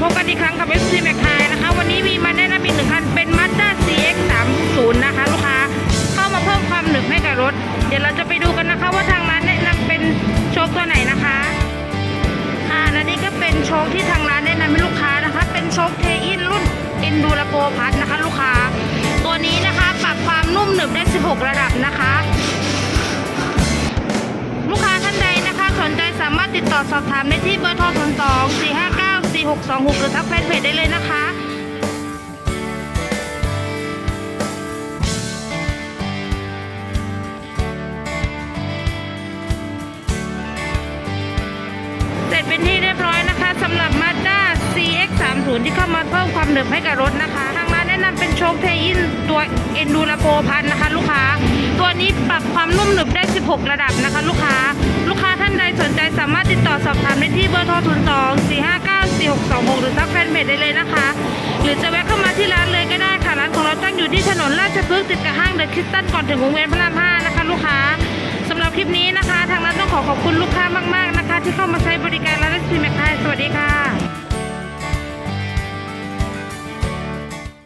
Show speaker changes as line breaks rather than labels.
พบกันอีกครั้งกับ FC m a c ไนะคะ วันนี้มีมาแนะนำอีกหนึ่งคันเป็น Mazda CX 3 0นะคะ ลูกค้า เข้ามาเพิ่มความหนึบให้กับรถ เดี๋ยวเราจะไปดูกันนะคะว่าทางร้านแนะนำเป็นโชคตัวไหนนะคะค่ะและนี่ก็เป็นโชคที่ทางร้านแนะนำให้ลูกค้านะคะ เป็นโชคเทอินรุ่น Enduro Plus นะคะ ลูกค้า ตัวนี้นะคะปรับความนุ่มหนึบได้ 16 ระดับนะคะ ลูกค้าท่านใดนะคะ สนใจสามารถติดต่อสอบถามได้ที่เบอร์โทร0 2 4 5 9 4 6 2 6 หรือทักแฟนเพจได้เลยนะคะเสร็จเป็นที่เรียบร้อยนะคะสำหรับ Mazda CX 3 0 ที่เข้ามาเพิ่มความหนึบให้กับรถนะคะ ทางร้านแนะนำเป็นโชคเทอินตัว Enduro Pro พันนะคะ ลูกค้า ตัวนี้ปรับความนุ่มหนึบได้ 16 ระดับนะคะ ลูกค้า ลูกค้าท่านใดสนใจสามารถติดต่อสอบถามได้ที่เบอร์โทร0 2 44626 หรือทักแฟนเพจได้เลยนะคะ หรือจะแวะเข้ามาที่ร้านเลยก็ได้ค่ะ ร้านของเราตั้งอยู่ที่ถนนราชพฤกษ์ติดกับห้างเดอะคริสตันก่อนถึงวงเวียนพระราม5นะคะ ลูกค้าสำหรับคลิปนี้นะคะ ทางร้านต้องขอขอบคุณลูกค้ามาก ๆนะคะ ที่เข้ามาใช้บริการ